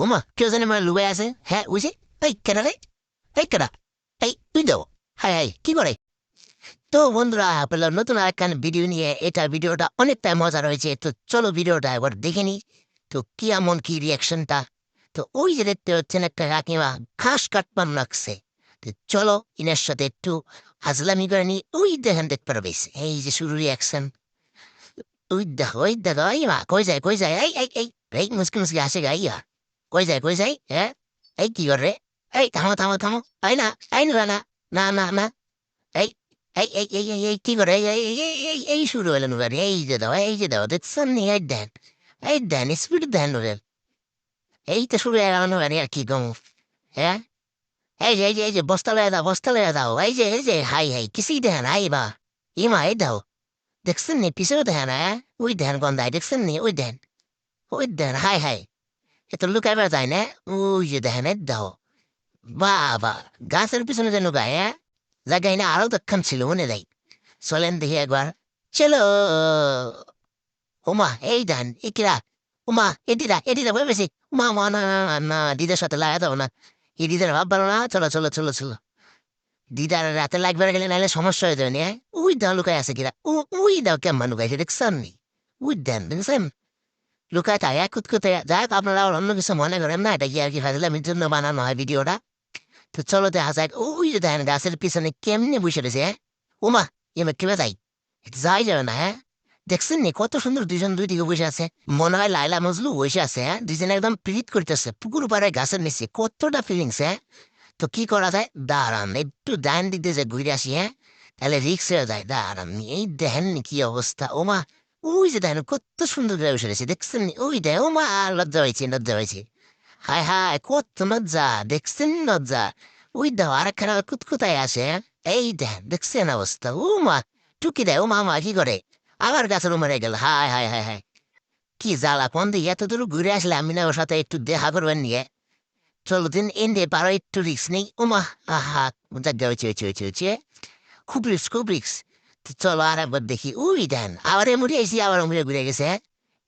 ওমা কেউ জানে আমার লুবে আছে হ্যাঁ বুঝি এই কেন রে এই কেনা এই তুই দেও হাই হাই কি করে তো বন্ধুরা আপনার নতুন একখান ভিডিও নিয়ে এটা ভিডিওটা অনেকটা মজা রয়েছে তো চলো ভিডিওটা একবার দেখে নি তো কি এমন কি রিয়াকশনটা তো ওই যে দেখতে হচ্ছেন একটা কাকিমা ঘাস কাটপান লাগছে তো চলো ইনার সাথে একটু হাজলামি করে নি ওই দেখেন দেখতে পারবে এই যে শুরু রিয়াকশন ওই দেখো ওই দেখো এই মা কই যায় কই যায় এই এই এই মুসকি মুসকি আসে গাইয়া কই যায় কই যায় হ্যাঁ এই কি করে এই থামো থামো থামো এই না এই না না না না না এই এই এই এই এই এই কি করে এই এই এই শুরু হলো নুরানি এই যে দাও এই যে দাও দেখছেন নি এই দেন এই দেন স্পিড দেন নুরের এই তো শুরু হয়ে গেল নুরানি আর কি গম হ্যাঁ এই যে এই যে এই যে বস্তা লয়ে দাও বস্তা লয়ে দাও এই যে এই যে হাই হাই কিছুই দেন আই বা ইমা এই দাও দেখছেন নি পিছেও দেন হ্যাঁ ওই দেন গন্ধায় দেখছেন নি ওই দেন ওই দেন হাই হাই এত লুকাইবার যায় না ওই যে দেখেন দাও বাবা গাছের পিছনে যেন গায়ে হ্যাঁ জায়গায় না আরও দক্ষণ ছিল মনে দেয় চলেন দেখি একবার চলো ওমা এই দেন ইকিরা উমা এ দিদা এ দিদা ভেবেছি উমা মা না না, না দিদার সাথে লাগা দাও না এই দিদার ভাব না চলো চলো চলো চলো দিদার রাতে লাগবে গেলে নাহলে সমস্যা হয়ে যাবে হ্যাঁ ওই দাও লুকাই আছে কিরা ওই দাও কেমন লুকাইছে দেখছেন নি ওই দেন দেখছেন লুকায় এক কুতকুতে যাক আপনারা অন্য কিছু মনে করেন না এটা কি আর কি ফাজলামির জন্য বানানো হয় ভিডিওটা তো চলো দেখা যাক ওই যে দেখেন গাছের পিছনে কেমনে বসে রয়েছে হ্যাঁ ওমা এমা কেবে যাই যাই যাবে না হ্যাঁ দেখছেন নি কত সুন্দর দুইজন দুই দিকে বসে আছে মনে হয় লাইলা মজলু বসে আছে হ্যাঁ দুইজনে একদম প্রীত করিতেছে পুকুর পাড়ে গাছের নিচে কতটা ফিলিংস হ্যাঁ তো কি করা যায় দাঁড়ান একটু ডান দিতে যে ঘুরে আসি হ্যাঁ তাহলে রিক্স হয়ে যায় দাঁড়ান এই দেখেন কি অবস্থা ওমা ওই যে দেখেন, কত সুন্দর করে রয়েছে। দেখছেন ওই দেখ ওমা লজ্জা হয়েছে লজ্জা হয়েছে হায় হায়, কত লজ্জা, দেখছেন লজ্জা? ওই দাও আর একখানা কুতকুতায় আসে। এই দেখ দেখছেন অবস্থা? ও মা, টুকি দেয়, ও মামা কি করে? আবার গাছের উমারে গেল। হায় হায় হায় হায়। কি জ্বালা, কোন দিয়ে এত দূর ঘুরে আসলে আমি না ওর সাথে একটু দেখা করবেন নিয়ে। চলো দিন, এনে পারো, একটু রিক্স নেই। ওমা আহা, জায়গা হয়েছে হয়েছে হয়েছে খুব রিক্স খুব রিক্স চলো আর একবার দেখি ওই দেন আবার এমুড়ে এসে আবার উমরে ঘুরে গেছে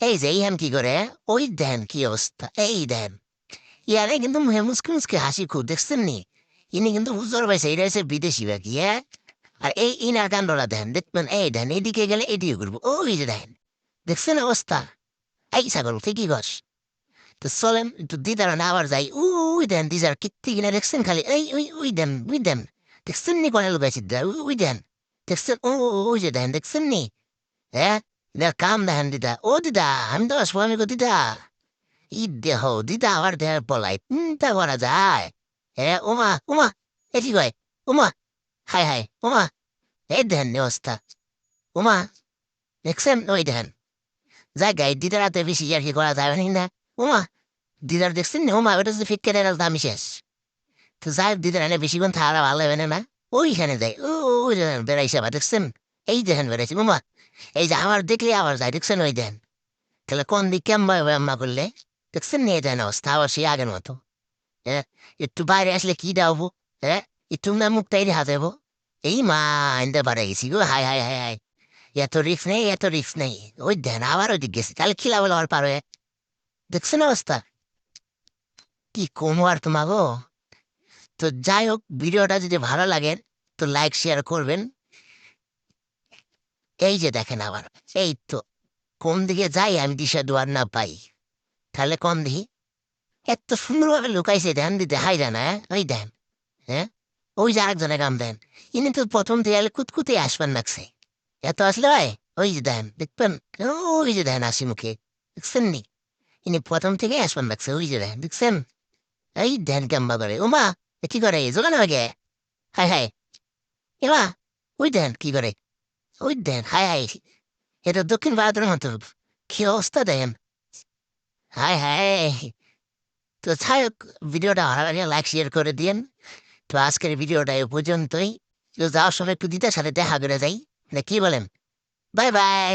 এই যে এইহান কি করে ওই দেন কি অবস্থা এই দেন ইয়ারে কিন্তু মুসকে মুসকে হাসি খুব দেখছেন নি ইনি কিন্তু বুঝতে পারছে এটা হচ্ছে বিদেশি বাকি হ্যাঁ আর এই ইনার কাণ্ডরা দেন দেখবেন এই দেন এদিকে গেলে এদিকে করব ওই যে দেন দেখছেন অবস্থা এই ছাগল ঠিকই গছ তো চলেন একটু দিদার আবার যাই ওই দেন দিদার কিত্তি কিনা দেখছেন খালি এই ওই ওই দেন ওই দেন দেখছেন নি কোনে দিদা ওই দেন দেখছেন ওই যে দেন দেখছেন নি হ্যাঁ দেখ কাম দেখেন দিদা ও দিদা আমি তো আসব আমি গো দিদা ই দেহ দিদা আবার দেহ পলাই চিন্তা করা যায় হ্যাঁ ওমা ওমা এটি কয় ওমা হাই হাই ওমা এই দেন অবস্থা ওমা দেখছেন ওই দেন জায়গায় দিদার হাতে বেশি আর কি করা যাবে না ওমা দিদার দেখছেন না ওমা ওটা যদি ফিট কেটে দামি শেষ তো যাই দিদার এনে বেশিক্ষণ থাকা ভালো হবে না ওইখানে যাই ও ওই বেড়াইছে আবার দেখছেন এই দেখেন বেড়াইছে ওমা এই যে আমার দেখলে আবার যায় দেখছেন ওই দেন তাহলে কোন দিক কেমন আম্মা করলে দেখছেন নিয়ে দেন অবস্থা আবার সে আগের মতো হ্যাঁ একটু বাইরে আসলে কি দাবো হ্যাঁ একটু না মুখটাই দেখা দেবো এই মা আনতে পারে গেছি গো হাই হাই হাই হাই এত রিক্স নেই এত রিক্স নেই ওই দেন আবার ওই দিক গেছি তাহলে খিলা বলে আর পারো দেখছেন অবস্থা কি কমো আর তোমা গো তো যাই হোক ভিডিওটা যদি ভালো লাগে তো লাইক শেয়ার করবেন। এই যে দেখেন আবার, এই তো, কোন দিকে যাই আমি দিশা দুয়ার না পাই। তাহলে কোন দিকে? এত সুন্দরভাবে লুকাইছে ধ্যান দিতে হাই দেন হ্যাঁ? ওই দেন হ্যাঁ? ওই যে আরেকজনে গাম দেন। ইনি তো প্রথম দেয়ালে কুতকুতে আসবেন লাগছে এত আসলে হয়? ওই যে দেন দেখবেন? ওই যে দেন আসি মুখে। দেখছেন নি? ইনি প্রথম থেকে আসবেন লাগছে ওই যে দেন দেখছেন? এই দেন কেম্বা করে। এ কি করে? জোগানো আগে হাই হাই এমা ওই দেন কি করে ওই দেন হাই হাই এটা দক্ষিণ ভারতের মতো কি অবস্থা দেন হাই হাই তো যাই হোক ভিডিওটা লাগে লাইক শেয়ার করে দিন তো আজকের ভিডিওটা এ পর্যন্তই তো যাওয়ার সময় একটু দিদার সাথে দেখা করে যাই না কি বলেন বাই বাই